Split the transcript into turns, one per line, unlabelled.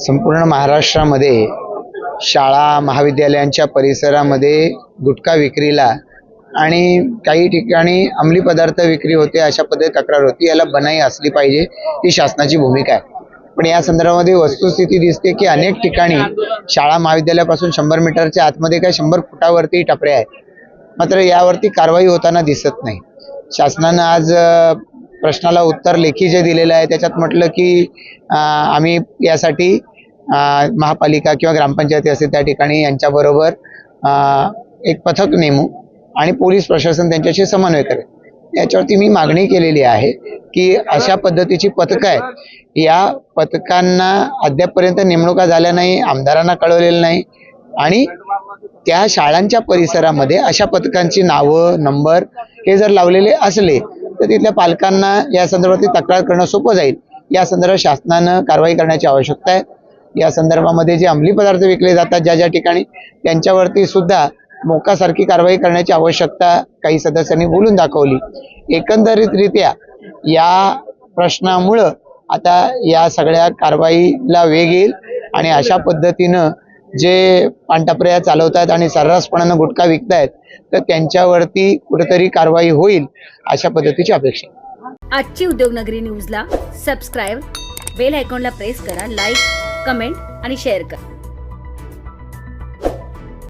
संपूर्ण महाराष्ट्रामध्ये शाळा महाविद्यालयांच्या परिसरामध्ये गुटखा विक्रीला आणि काही ठिकाणी अंमली पदार्थ विक्री होते अशा पद्धती तक्रार होती. याला बनाई असली पाहिजे ही शासनाची भूमिका आहे. पण या संदर्भामध्ये वस्तुस्थिती दिसते की अनेक ठिकाणी शाळा महाविद्यालयापासून शंभर मीटरच्या आतमध्ये काय शंभर फुटावरती टपऱ्या आहेत. मात्र यावरती कारवाई होताना दिसत नाही. शासनानं आज प्रश्नाला उत्तर लेखी जे दिलेलं आहे त्याच्यात म्हटलं की आम्ही यासाठी महापालिका किंवा ग्रामपंचायती असेल त्या ठिकाणी यांच्याबरोबर एक पथक नेमू आणि पोलीस प्रशासन त्यांच्याशी समन्वय करेल. याच्यावरती मी मागणी केलेली आहे की अशा पद्धतीची पथकं आहेत. या पथकांना अद्यापपर्यंत नेमणुका झाल्या नाही आमदारांना कळवलेलं नाही आणि त्या शाळांच्या परिसरामध्ये अशा पथकांची नावं नंबर हे जर लावलेले असले तर तिथल्या पालकांना या संदर्भात तक्रार करणं सोपं जाईल. या संदर्भात शासनानं कारवाई करण्याची आवश्यकता आहे. या संदर्भामध्ये जे अंमली पदार्थ विकले जातात ज्या ज्या ठिकाणी त्यांच्यावरती सुद्धा मोकासारखी कारवाई करण्याची आवश्यकता काही सदस्यांनी बोलून दाखवली. एकंदरीतरित्या या प्रश्नामुळं आता या सगळ्या कारवाईला वेग येईल आणि अशा पद्धतीनं जे पानटपऱ्या चालवतात आणि सर्रासपणानं गुटखा विकतायत तर त्यांच्यावरती कुठेतरी कारवाई होईल अशा पद्धतीची अपेक्षा
आजची उद्योगनगरी न्यूजला सबस्क्राईब बेल आयकॉनला प्रेस करा लाईक कमेंट आणि शेअर करा.